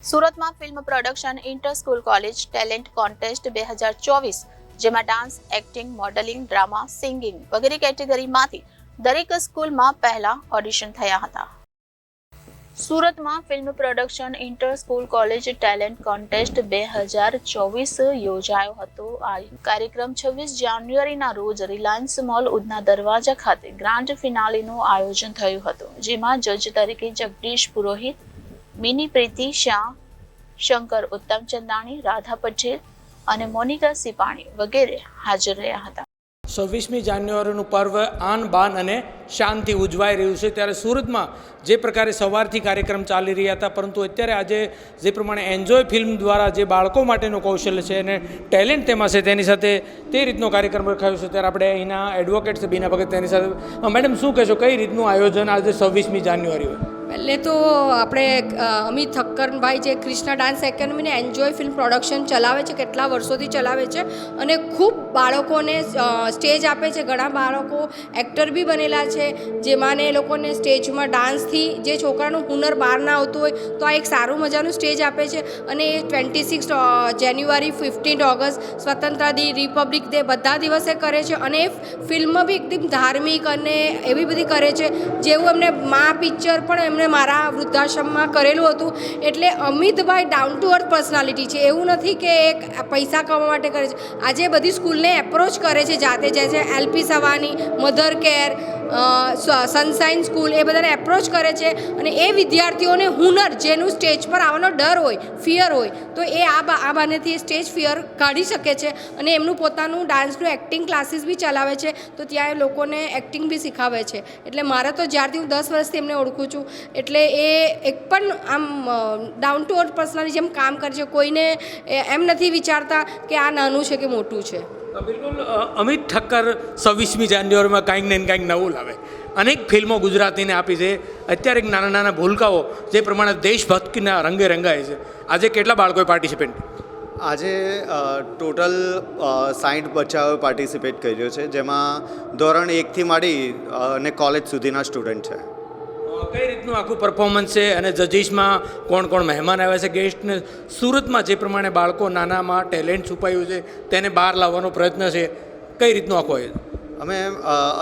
સુરતમાં film production inter school college talent contest બે હજાર ચોવીસ, જેમાં dance, acting, modelling, drama, singing વગેરે કેટેગરીમાંથી દરેક સ્કૂલમાં પહેલા ઓડિશન થયા હતા. સુરતમાં film production inter school college talent contest બે હજાર ચોવીસ યોજાયો હતો. આ કાર્યક્રમ છવ્વીસ જાન્યુઆરીના રોજ રિલાયન્સ મોલ ઉધના દરવાજા ખાતે ગ્રાન્ડ ફિનાલીનું આયોજન થયું હતું, જેમાં જજ તરીકે જગદીશ પુરોહિત મિની પ્રીતિ શાહ શંકર, ઉત્તમ ચંદાણી, રાધા પટેલ અને મોનિકા સિપાણી વગેરે હાજર રહ્યા હતા. છવ્વીસમી જાન્યુઆરીનું પર્વ આન બાન અને શાંતિ ઉજવાઈ રહ્યું છે. ત્યારે સુરતમાં જે પ્રકારે સવારથી કાર્યક્રમ ચાલી રહ્યા હતા, પરંતુ અત્યારે આજે જે પ્રમાણે એન્જોય ફિલ્મ દ્વારા જે બાળકો માટેનું કૌશલ્ય છે અને ટેલેન્ટ તેમાં છે, તેની સાથે તે રીતનો કાર્યક્રમ રખાયો છે. ત્યારે આપણે અહીંના એડવોકેટ છે, બીના ભગત, તેની સાથે મેડમ, શું કહેશો? કઈ રીતનું આયોજન આજે છવ્વીસમી જાન્યુઆરી હોય? પહેલે તો આપણે અમિત થક્કરભાઈ જે કૃષ્ણ ડાન્સ એકેડમીને એન્જોય ફિલ્મ પ્રોડક્શન ચલાવે છે, કેટલા વર્ષોથી ચલાવે છે અને ખૂબ બાળકોને સ્ટેજ આપે છે. ઘણા બાળકો એક્ટર બી બનેલા છે, જેમાંને એ લોકોને સ્ટેજમાં ડાન્સથી જે છોકરાનું હુનર બહાર ના આવતું હોય, તો આ એક સારું મજાનું સ્ટેજ આપે છે. અને એ twenty six January fifteen August સ્વતંત્રતા દિન રિપબ્લિક ડે બધા દિવસે કરે છે અને ફિલ્મ બી એકદમ ધાર્મિક અને એવી બધી કરે છે, જેવું એમને મા પિક્ચર પણ એમણે મારા વૃદ્ધાશ્રમમાં કરેલું હતું. એટલે અમિતભાઈ ડાઉન ટુ અર્થ પર્સનાલિટી છે. એવું નથી કે એક પૈસા કમાવા માટે કરે છે. આજે બધી સ્કૂલને એપ્રોચ કરે છે. જાતે જાય છે. LP Savani mother care sunshine school એ બધાને એપ્રોચ કરે છે અને એ વિદ્યાર્થીઓને હુનર જેનું સ્ટેજ પર આવવાનો ડર હોય ફિયર હોય, તો એ આ આ બાનેથી સ્ટેજ ફિયર કાઢી શકે છે અને એમનું પોતાનું ડાન્સનું એક્ટિંગ ક્લાસીસ બી ચલાવે છે, તો ત્યાં એ લોકોને એક્ટિંગ બી શીખાવે છે. એટલે મારે તો જ્યારથી હું દસ વર્ષથી એમને ઓળખું છું, એટલે એ એક પણ આમ ડાઉન ટુ અર્થ પર્સનલી જેમ કામ કરે છે, કોઈને એમ નથી વિચારતા કે આ નાનું છે કે મોટું છે. બિલકુલ અમિત ઠક્કર છવ્વીસમી જાન્યુઆરીમાં કાંઈક ને કાંઈક નવું લાવે. અનેક ફિલ્મો ગુજરાતીને આપી છે. અત્યારે નાના નાના ભૂલકાઓ જે પ્રમાણે દેશભક્તિના રંગે રંગાય છે. આજે કેટલા બાળકોએ પાર્ટિસિપેટ આજે ટોટલ સાઠ બચ્ચાઓએ પાર્ટિસિપેટ કર્યો છે. જેમાં ધોરણ એકથી માંડી અને કોલેજ સુધીના સ્ટુડન્ટ છે. કઈ રીતનું આખું પરફોર્મન્સ છે અને જજીસમાં કોણ કોણ મહેમાન આવ્યા છે? ગેસ્ટને સુરતમાં જે પ્રમાણે બાળકો નાનામાં ટેલેન્ટ છુપાયું છે, તેને બહાર લાવવાનો પ્રયત્ન છે. કઈ રીતનું આખો આયોજન? અમે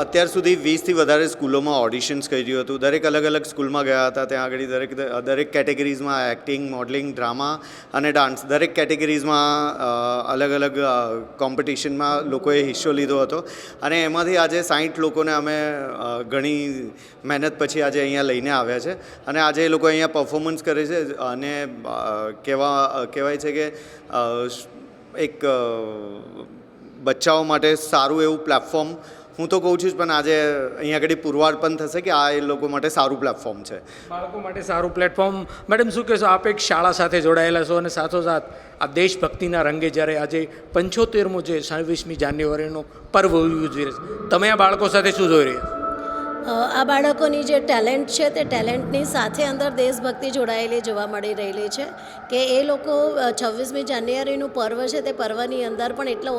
અત્યાર સુધી વીસથી વધારે સ્કૂલોમાં ઓડિશન્સ કર્યું હતું. દરેક અલગ અલગ સ્કૂલમાં ગયા હતા. ત્યાં આગળ દરેક દરેક કેટેગરીઝમાં એક્ટિંગ મોડલિંગ ડ્રામા અને ડાન્સ દરેક કેટેગરીઝમાં અલગ અલગ કોમ્પિટિશનમાં લોકોએ હિસ્સો લીધો હતો. અને એમાંથી આજે સાઠ લોકોને અમે ઘણી મહેનત પછી આજે અહીંયા લઈને આવ્યા છે. અને આજે એ લોકો અહીંયા પરફોર્મન્સ કરે છે અને કહેવા કહેવાય છે કે એક બચ્ચાઓ માટે સારું એવું પ્લેટફોર્મ હું તો કહું છું જ, પણ આજે અહીંયા આગળ પુરવાર પણ થશે કે આ એ લોકો માટે સારું પ્લેટફોર્મ છે. બાળકો માટે સારું પ્લેટફોર્મ મેડમ, શું કહેશો, આપ એક શાળા સાથે જોડાયેલા છો અને સાથોસાથ આ દેશભક્તિના રંગે જ્યારે આજે પંચોતેરમો જે છવ્વીસમી જાન્યુઆરીનો પર્વ ઉજવી તમે આ બાળકો સાથે શું જોઈ રહ્યા આ બાળકોની જે ટેલેન્ટ છે તે ટેલેન્ટની સાથે અંદર દેશભક્તિ જોડાયેલી જોવા મળી રહેલી છે કે એ લોકો છવ્વીસમી જાન્યુઆરીનું પર્વ છે તે પર્વની અંદર પણ એટલા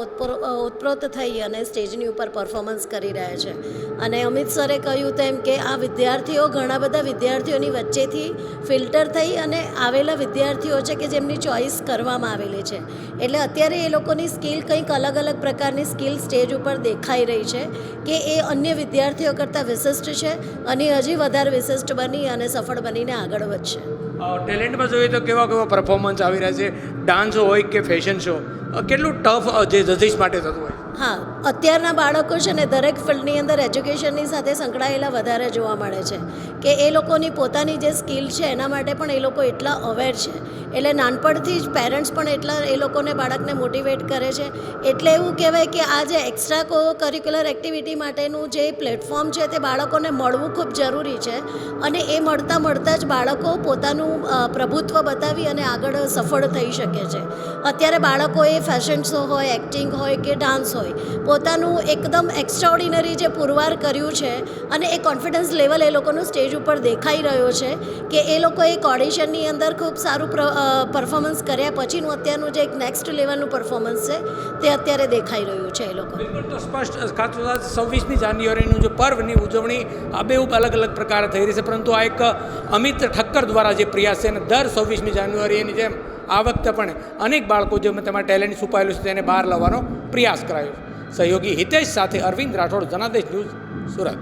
ઉત્પ્રોત થઈ અને સ્ટેજની ઉપર પરફોર્મન્સ કરી રહ્યા છે. અને અમિત સરે કહ્યું તેમ કે આ વિદ્યાર્થીઓ, ઘણા બધા વિદ્યાર્થીઓની વચ્ચેથી ફિલ્ટર થઈ અને આવેલા વિદ્યાર્થીઓ છે કે જેમની ચોઈસ કરવામાં આવેલી છે. એટલે અત્યારે એ લોકોની સ્કિલ કંઈક અલગ અલગ પ્રકારની સ્કિલ સ્ટેજ ઉપર દેખાઈ રહી છે કે એ અન્ય વિદ્યાર્થીઓ કરતાં વિશિષ્ટ છે અને હજી વધારે વિશિષ્ટ બની અને સફળ બનીને આગળ વધશે. ટેલેન્ટમાં જોઈએ તો કેવા કેવા પરફોર્મન્સ આવી રહ્યા છે? ડાન્સ હોય કે ફેશન શો કેટલું ટફ જે જજીસ માટે થતું હોય? હા, અત્યારના બાળકો છે ને દરેક ફિલ્ડની અંદર એજ્યુકેશનની સાથે સંકળાયેલા વધારે જોવા મળે છે કે એ લોકોની પોતાની જે સ્કિલ છે એના માટે પણ એ લોકો એટલા અવેર છે. એટલે નાનપણથી જ પેરેન્ટ્સ પણ એટલા એ લોકોને બાળકને મોટિવેટ કરે છે. એટલે એવું કહેવાય કે આ જે એક્સ્ટ્રા કો કરિક્યુલર એક્ટિવિટી માટેનું જે પ્લેટફોર્મ છે તે બાળકોને મળવું ખૂબ જરૂરી છે. અને એ મળતા મળતા જ બાળકો પોતાનું પ્રભુત્વ બતાવી અને આગળ સફળ થઈ શકે છે. અત્યારે બાળકો એ ફેશન શો હોય એક્ટિંગ હોય કે ડાન્સ હોય હોય. પોતાનું એકદમ એક્સ્ટ્રાઓર્ડિનરી જે પુરવાર કર્યું છે અને એ કોન્ફિડન્સ લેવલ એ લોકોનું સ્ટેજ ઉપર દેખાઈ રહ્યો છે કે એ લોકો એક ઓડિશનની અંદર ખૂબ સારું પરફોર્મન્સ કર્યા પછીનું અત્યારનું જે એક નેક્સ્ટ લેવલનું પરફોર્મન્સ છે તે અત્યારે દેખાઈ રહ્યું છે એ લોકો. તો સ્પષ્ટ ખાસ છવ્વીસમી જાન્યુઆરીનું જે પર્વની ઉજવણી આ બે અલગ અલગ પ્રકારે થઈ રહી છે. પરંતુ આ એક અમિત ઠક્કર દ્વારા જે પ્રયાસ છે અને દર છવ્વીસમી જાન્યુઆરીની જેમ આ વખતે પણ અનેક બાળકો જે તેમાં ટેલેન્ટ છુપાયેલું છે તેને બહાર લાવવાનો પ્રયાસ કરાયો સહયોગી હિતેશ સાથે અરવિંદ રાઠોડ, જનાદેશ ન્યૂઝ સુરત.